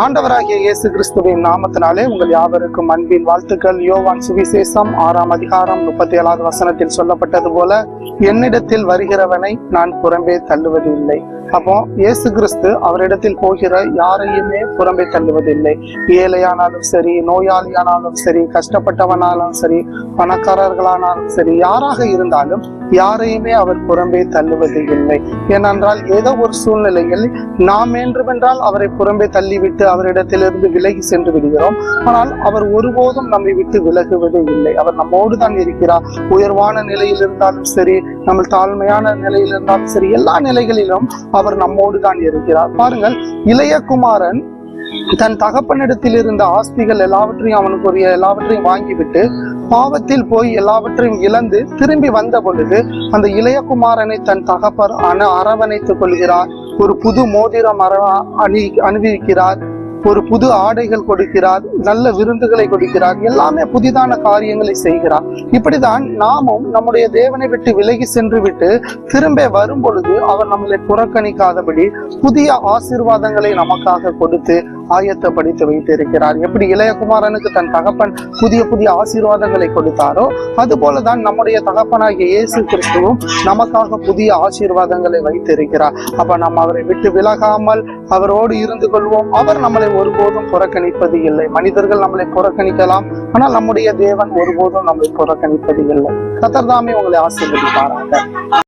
ஆண்டவராகிய இயேசு கிறிஸ்துவின் நாமத்தினாலே உங்கள் யாவருக்கும் அன்பின் வாழ்த்துக்கள். யோவான் சுவிசேஷம் ஆறாம் அதிகாரம் முப்பத்தி ஏழாவது வசனத்தில் சொல்லப்பட்டது போல என்னிடத்தில் வருகிறவனை நான் புறம்பே தள்ளுவது இல்லை. அப்போ இயேசு கிறிஸ்து அவரிடத்தில் போகிற யாரையுமே புறம்பே தள்ளுவதில்லை. ஏழையானாலும் சரி நோயாளியானாலும் சரி கஷ்டப்பட்டவனாலும் சரி பணக்காரர்களானாலும் சரி யாராக இருந்தாலும் யாரையுமே அவர் புறம்பே தள்ளுவது இல்லை ஏனென்றால் ஏதோ ஒரு சூழ்நிலையில் நாம் வேண்டுமென்றால் அவரை புறம்பே தள்ளிவிட்டு அவரிடத்திலிருந்து விலகி சென்று விடுகிறோம். ஆனால் அவர் ஒருபோதும் நம்மை விட்டு விலகுவதே இல்லை. அவர் நம்மோடு தான் இருக்கிறார். உயர்வான நிலையில் இருந்தாலும் சரி நம்ம தாழ்மையான நிலையில் இருந்தாலும் சரி எல்லா நிலைகளிலும் அவர் நம்மோடு தான் இருக்கிறார். பாருங்கள் இளைய குமாரன் தன் தகப்பனிடத்தில் இருந்த ஆஸ்திகள் எல்லாவற்றையும் அவனுக்குரிய எல்லாவற்றையும் வாங்கிவிட்டு பாவத்தில் போய் எல்லாவற்றையும் இழந்து திரும்பி வந்த பொழுது அந்த இளையகுமாரனை தன் தகப்பர் அன அரவணைத்துக் கொள்கிறார். ஒரு புது மோதிரம் அற அணி அணிவிக்கிறார். ஒரு புது ஆடைகள் கொடுக்கிறார் நல்ல விருந்துகளை கொடுக்கிறார் எல்லாமே புதிதான காரியங்களை செய்கிறார். இப்படிதான் நாமும் நம்முடைய தேவனை விட்டு விலகி சென்று விட்டு திரும்ப வரும் பொழுது அவர் நம்மளை புறக்கணிக்காதபடி புதிய ஆசீர்வாதங்களை நமக்காக கொடுத்து ஆயத்தப்படுத்தி வைத்திருக்கிறார். எப்படி இளையகுமாரனுக்கு தன் தகப்பன் புதிய புதிய ஆசீர்வாதங்களை கொடுத்தாரோ அது போலதான் நம்முடைய தகப்பனாகிய இயேசு கிறிஸ்துவும் நமக்காக புதிய ஆசீர்வாதங்களை வைத்திருக்கிறார். அப்ப நாம் அவரை விட்டு விலகாமல் அவரோடு இருந்து கொள்வோம். அவர் நம்மளை ஒருபோதும் புறக்கணிப்பது இல்லை. மனிதர்கள் நம்மளை புறக்கணிக்கலாம். ஆனால் நம்முடைய தேவன் ஒருபோதும் நம்மளை புறக்கணிப்பது இல்லை. கத்தர்தாமே உங்களை ஆசீர்வதிப்பாராங்க